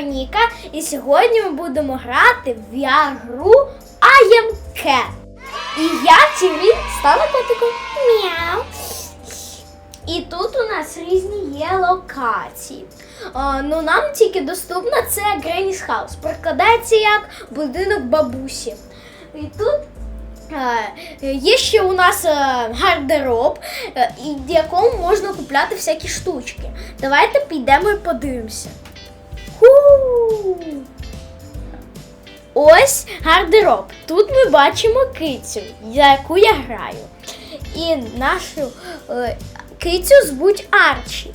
Вероніка, і сьогодні ми будемо грати в VR-гру I am Cat. І я Тірі стала котиком. Мяу. І тут у нас різні є локації. А, ну нам тільки доступна це Granny's House. Прикладається як будинок бабусі. І тут є ще у нас е, гардероб, е, в якому можна купляти всякі штучки. Давайте підемо і подивимося. Ось гардероб. Тут ми бачимо кицю, за яку я граю. І нашу е, кицю звуть Арчі.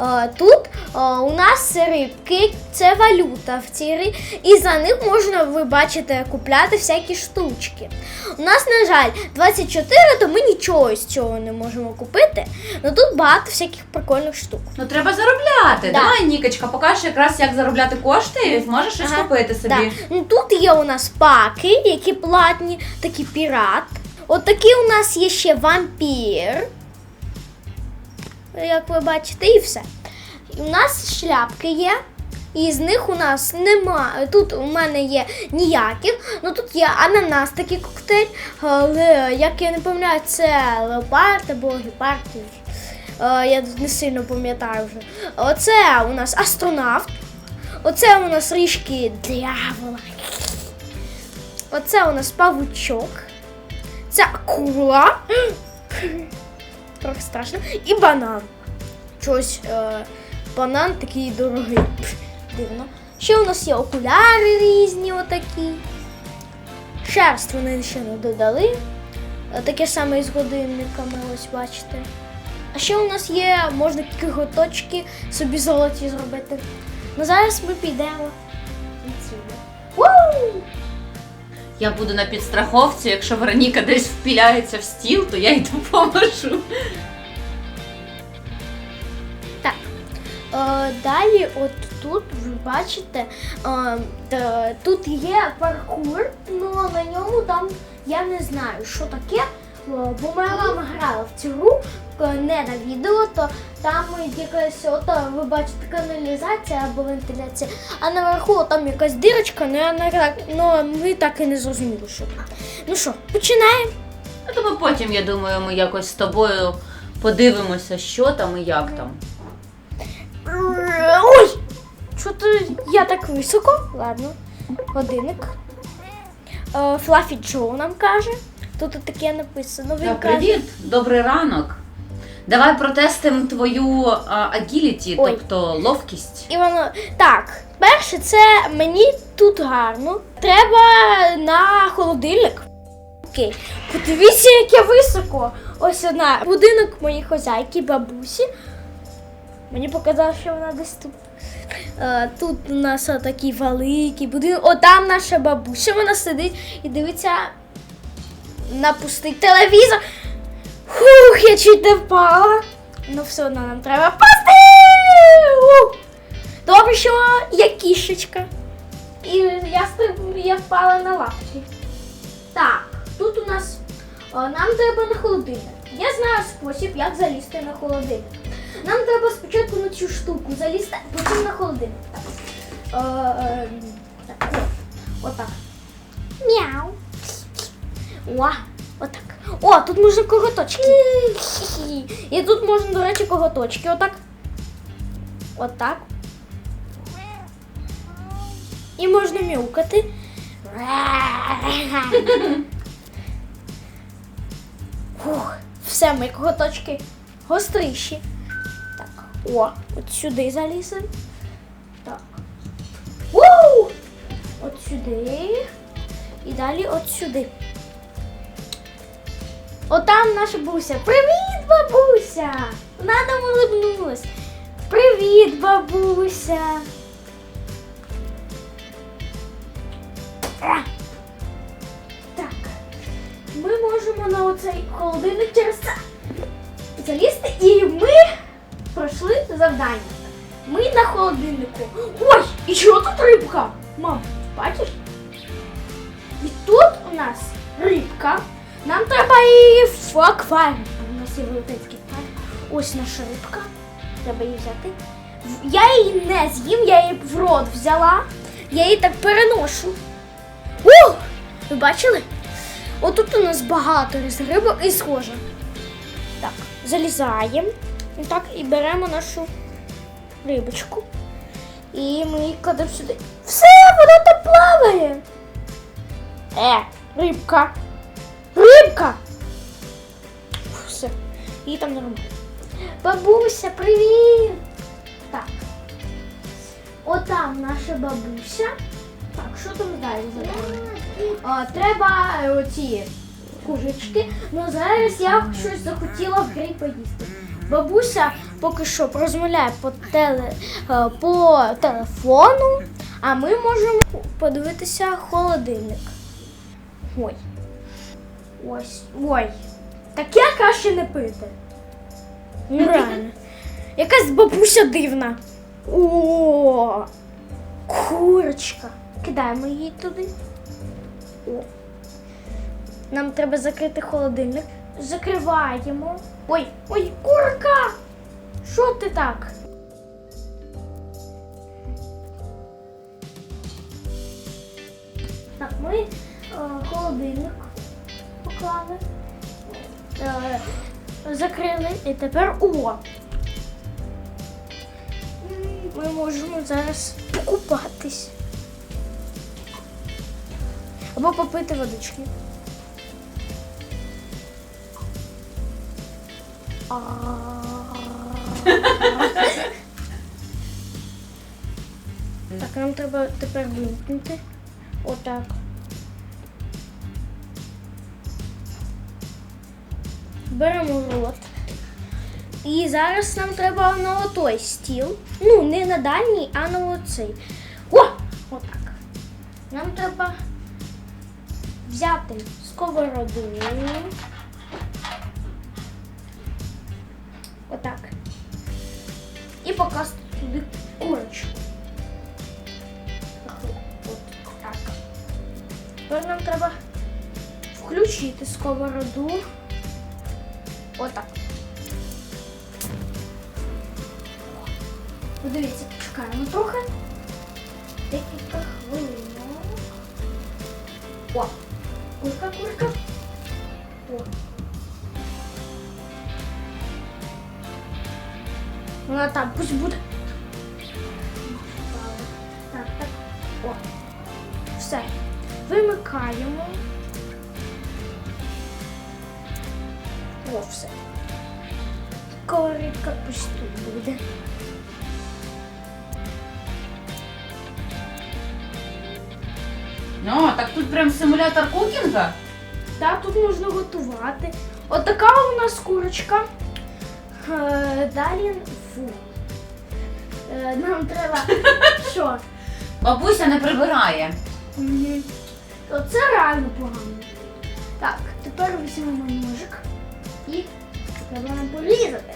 Е, Тут е, у нас рибки, це валюта в цій рибі, і за них можна, ви бачите, купляти всякі штучки. У нас, на жаль, 24, то ми нічого з цього не можемо купити. але тут багато всяких прикольних штук. Ну треба заробляти. Да. Давай, Нікочка, покажеш якраз, як заробляти кошти і зможеш щось Ага, купити собі. Да. Ну, тут є у нас паки, які платні, такі пірат. От у нас є ще вампір. Як ви бачите, і все. У нас шляпки є. І з них у нас немає. Тут у мене є ніяких. Ну тут є ананас такий коктейль. Але як я не пам'ятаю, це леопард або гепард. Е, Я не сильно пам'ятаю вже. Оце у нас астронавт. Оце у нас ріжки дьявола. Оце у нас павучок. Це акула. Трохи страшно. І банан. Чогось е, банан такий дорогий. Дивно. Ще у нас є окуляри різні отакі. Шерсть вони ще не додали. Е, Таке саме і з годинниками, ось бачите. А ще у нас є, можна кіготочки собі золоті зробити. Ну зараз ми підемо. відсюди. Я буду на підстраховці, якщо Вероніка десь впіляється в стіл, то я їй допоможу. Так. Е, далі, от тут ви бачите, е, та- тут є паркур, але на ньому там я не знаю, що таке. Бо моя мама грала в цю гру, не на відео, то там якась ото, ви бачите каналізація або вентиляція, а наверху там якась дирочка, ну, я не ну ми так і не зрозуміли, що там. Ну що, починаємо. Ну, тому потім, я думаю, ми якось з тобою подивимося, що там і як там. Ой! Що то я так високо? Ладно, годинник. Е, Флафі Джо нам каже. Тут таке написано. Він Так, каже. привіт, добрий ранок. Давай протестимо твою агіліті, Ой. тобто ловкість. І воно. Так, перше, це мені тут гарно. Треба на холодильник. Окей. Подивіться, як я високо. Ось одна. Будинок моєї хозяйки, бабусі. Мені показало, що вона десь тут. Е, тут у нас такий великий будинок. О, там наша бабуся, вона сидить і дивиться на пустий телевізор. Фух, я чуть не впала. Ну все одно нам треба пасти. Добре, що є кішечка. І я, я впала на лапці. Так, тут у нас о, нам треба на холодильник. Я знаю спосіб, як залізти на холодильник. Нам треба спочатку на цю штуку залізти, потім на холодильник. Так. Е, е, так, о, отак. Мяу. О, отак. О, тут можна коготочки. І тут можна, до речі, коготочки. Отак. Отак. І можна мяукати. Фух, все, мої коготочки гостріші. Так, о, от сюди залізли. Так. Уу! От сюди. І далі от сюди. Отам наша бабуся. Привіт, бабуся! Вона нам улибнулась. Привіт, бабуся. А! Так. Ми можемо на оцей холодильник через це залізти, і ми пройшли завдання. Ми на холодильнику. Ой, і що тут рибка? Мам, бачиш? І тут у нас рибка. Нам треба її в акваріум. У нас є велетенський акваріум. Ось наша рибка. Треба її взяти. Я її не з'їм, я її в рот взяла. Я її так переношу. Ух! Ви бачили? Отут у нас багато рибок і схоже. Так, залізаємо. Так, і беремо нашу рибочку. І ми її кладемо сюди. Все, вона там плаває. Е, рибка. Рибка. Все, її там нормально. Бабуся, привіт! Так. Отам наша бабуся. Так, що там далі зробимо? А, Треба оці курочки. Ну зараз я щось захотіла в грі поїсти. Бабуся поки що розмовляє по, теле, е, по телефону, а ми можемо подивитися холодильник. Ой. Ось. Ой. Таке краще не пити. Ну реально. Якась бабуся дивна. О, курочка. Кидаємо її туди. О. Нам треба закрити холодильник. Закриваємо. Ой, ой, курка! Що ти так? Так, ми е, холодильник поклали. Е, закрили і тепер о. Ми можемо зараз покупатись. Або попити водички. Так, нам треба тепер вимкнути. Отак. Беремо рот. І зараз нам треба на отой стіл. Ну, не на дальній, а на оцей. О! Отак. Нам треба взяти сковороду. Отак. І покласти туди курочку. Так. Тепер нам треба включити сковороду. Отак. Подивіться, почекаємо трохи. Декілька хвилинок. О! Курка, курка. О. Вона там, пусть буде. Так, так. О. Все. Вимикаємо. О, все. Коритка пусть тут буде. Ну, так тут прям симулятор кукінга. Так, тут можна готувати. От така у нас курочка. Е, Далі фу. Е, Нам треба що? Бабуся не прибирає. Оце реально погано. Так, тепер візьмемо треба нам порізати.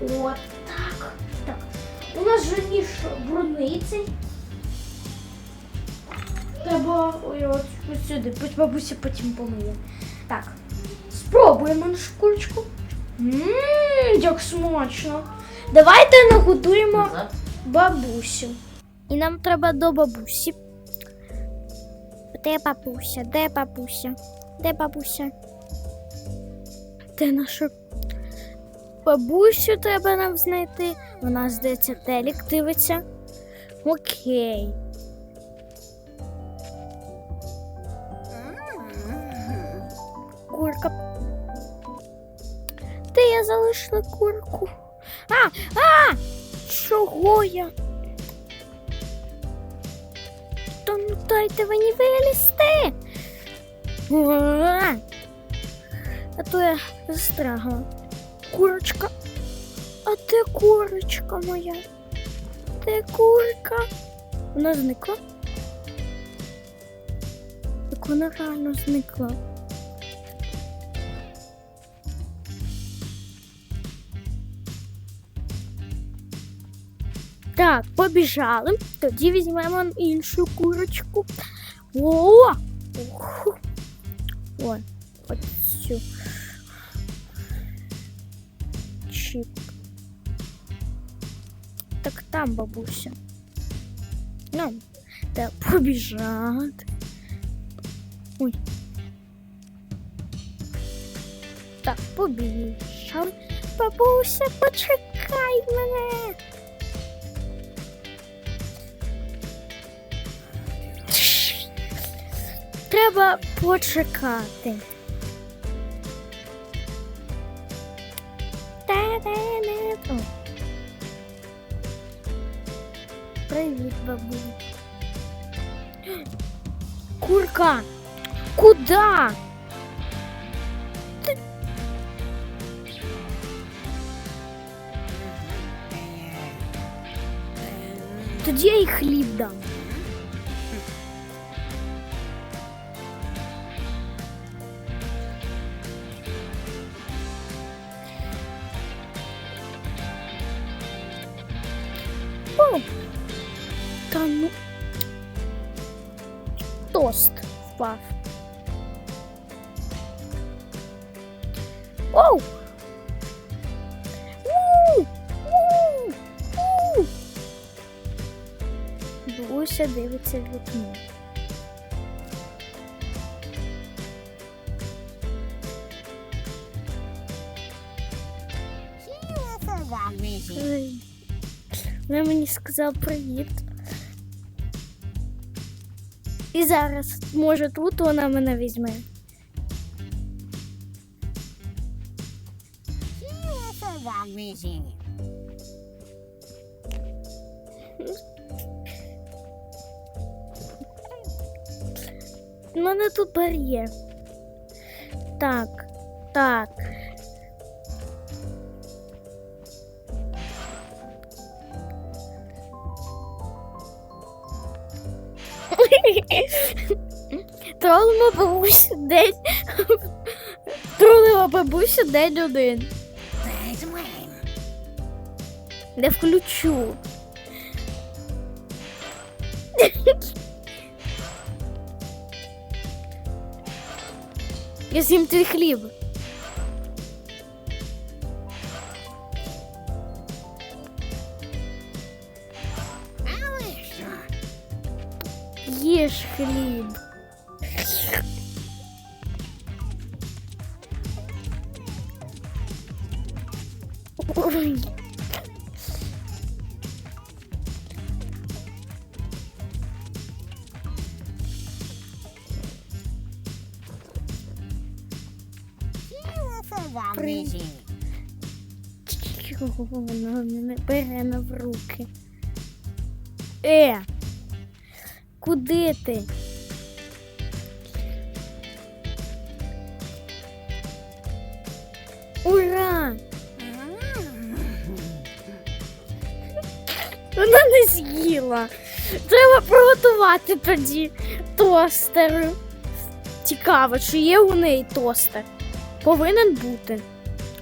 От так. Так. У нас же ніж брудний. Треба ой, от, ось сюди, пусть бабуся потім помиє. Так, спробуємо нашу курочку. Ммм, як смачно. Давайте нагодуємо бабусю. І нам треба до бабусі. Де бабуся? Де бабуся? Де бабуся? Де наша бабусю треба нам знайти? Вона, здається, телек дивиться. Окей. Курка. Де я залишила курку? А! А! Чого я? Та ну дайте мені вилізти. А! То я застрягла. Курочка. А де курочка моя? Де курка? Вона зникла? Так вона реально зникла. Так, побіжали. Тоді візьмемо іншу курочку. О! Ой, оцю. Чіп. Так там бабуся. Ну, та побіжати. Ой. Так, побіжав. Бабуся, почекай мене. Треба почекати. О. Привіт, бабуля. Курка! Куда? Ти- Тоді я їй хліб дам. Бабуся дивиться в вікно. Вона мені сказав привіт. І зараз, може, тут вона мене візьме. У мене тут бар'єр. Так, так. Тролимо бабусю день. Тролила бабусю день один. Не включу. Я з'їм твій хліб. Їж хліб. Чого вона мене бере на в руки? Е, куди ти? Ура! Вона не з'їла. Треба приготувати тоді тостер. Цікаво, чи є у неї тостер? Повинен бути.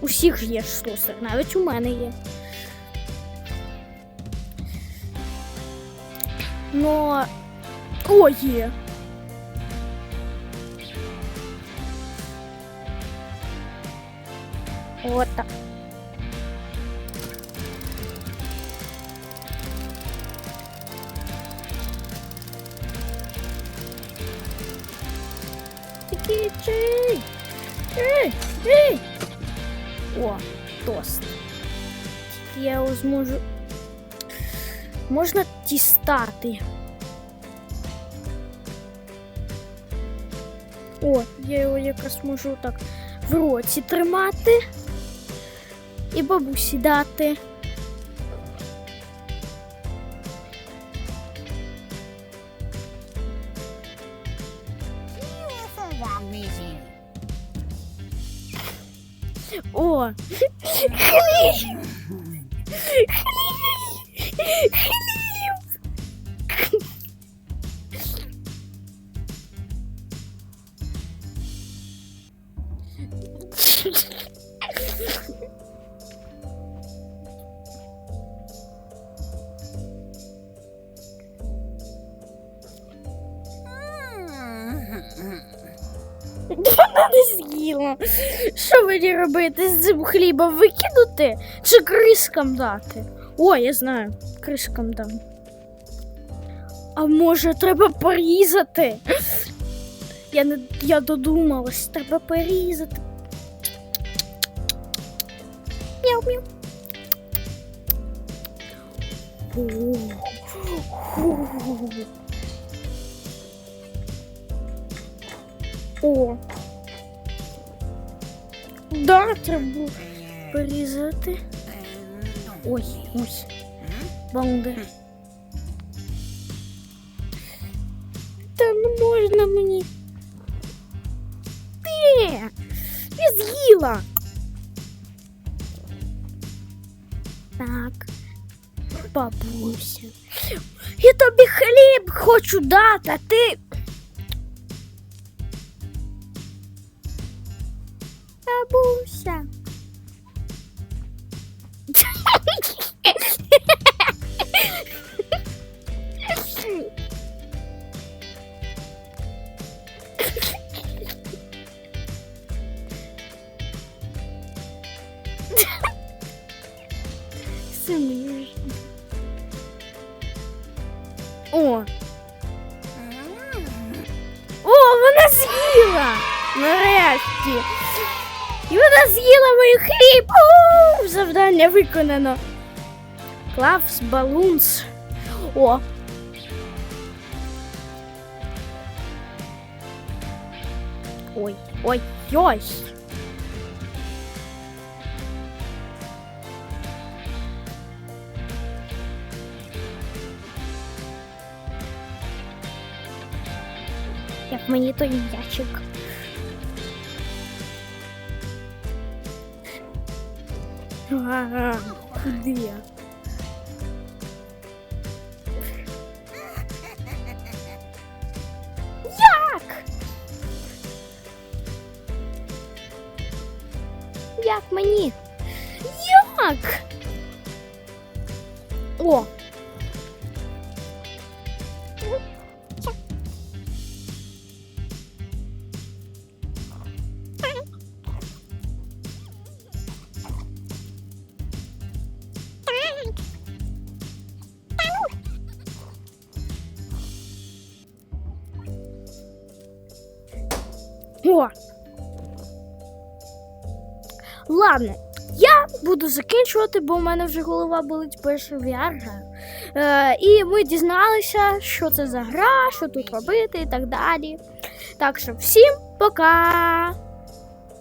У всіх ж є ж тостер, навіть у мене є. Но. О, є. От так. Такий чий. Ей. О, тост. Я його зможу. Можна тістати. О, я його якраз можу так в роті тримати і бабусі дати. О! Хліб! Хліб! Не. Що мені робити з цим хлібом? Викинути чи крискам дати? О, я знаю. кришкам дам. А може треба порізати? Я не я додумалась, треба порізати. Мяу-мяу. О. Да, треба порізати. Ой, ось. Баундер. Та не можна мені. Ти! Я з'їла. Так. Бабуся. Я тобі хліб хочу дати, а ти. Бабуся. Смішно. О. О, вона з'їла! Нарешті. І вона з'їла мій хліб. О, завдання виконано. Клавс балунс. О. Ой, ой, ой. Як мені той м'ячик. Ага, О! Ладно, я буду закінчувати, бо в мене вже голова болить перша VR граю. Е, і ми дізналися, що це за гра, що тут робити і так далі. Так що всім пока!